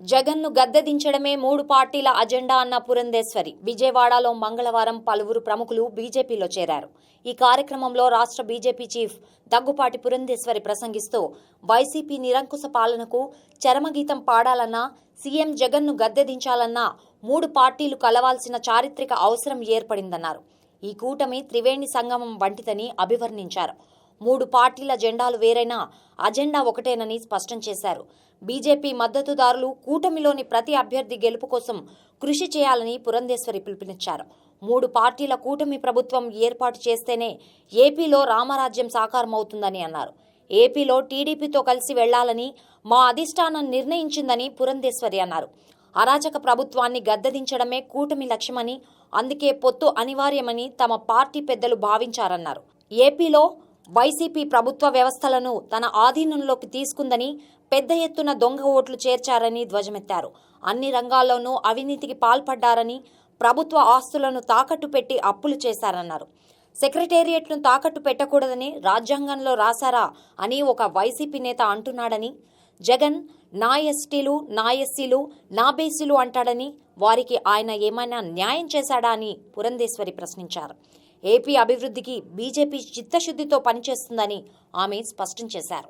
జగన్ను గద్దెదించడమే మూడు పార్టీల అజెండా అన్న పురంధేశ్వరి. విజయవాడలో మంగళవారం పలువురు ప్రముఖులు బీజేపీలో చేరారు. ఈ కార్యక్రమంలో రాష్ట్ర బీజేపీ చీఫ్ దగ్గుపాటి పురంధేశ్వరి ప్రసంగిస్తూ వైసీపీ నిరంకుశ పాలనకు చరమగీతం పాడాలన్నా సీఎం జగన్ను గద్దెదించాలన్నా మూడు పార్టీలు కలవాల్సిన చారిత్రక అవసరం ఏర్పడిందన్నారు. ఈ కూటమి త్రివేణి సంగమం వంటిదని అభివర్ణించారు. మూడు పార్టీల జెండాలు వేరైనా అజెండా ఒకటేనని స్పష్టం చేశారు. బీజేపీ మద్దతుదారులు కూటమిలోని ప్రతి అభ్యర్థి గెలుపు కోసం కృషి చేయాలని పురంధేశ్వరి పిలుపునిచ్చారు. మూడు పార్టీల కూటమి ప్రభుత్వం ఏర్పాటు చేస్తేనే ఏపీలో రామరాజ్యం సాకారమవుతుందని అన్నారు. ఏపీలో టీడీపీతో కలిసి వెళ్ళాలని మా అధిష్టానం నిర్ణయించిందని పురంధేశ్వరి అన్నారు. అరాచక ప్రభుత్వాన్ని గద్దదించడమే కూటమి లక్ష్యమని అందుకే పొత్తు అనివార్యమని తమ పార్టీ పెద్దలు భావించారన్నారు. ఏపీలో వైసీపీ ప్రభుత్వ వ్యవస్థలను తన ఆధీనంలోకి తీసుకుందని పెద్ద ఎత్తున దొంగ ఓట్లు చేర్చారని ధ్వజమెత్తారు. అన్ని రంగాల్లోనూ అవినీతికి పాల్పడ్డారని ప్రభుత్వ ఆస్తులను తాకట్టు పెట్టి అప్పులు చేశారన్నారు. సెక్రటేరియట్ను తాకట్టు పెట్టకూడదని రాజ్యాంగంలో రాశారా అని ఒక వైసీపీ నేత అంటున్నాడని జగన్ నా ఎస్టీలు నా ఎస్సీలు నా బీసీలు అంటాడని వారికి ఆయన ఏమైనా న్యాయం చేశాడా అని పురంధేశ్వరి ప్రశ్నించారు. ఏపీ అభివృద్ధికి బీజేపీ చిత్తశుద్ధితో పనిచేస్తుందని ఆమె స్పష్టం చేశారు.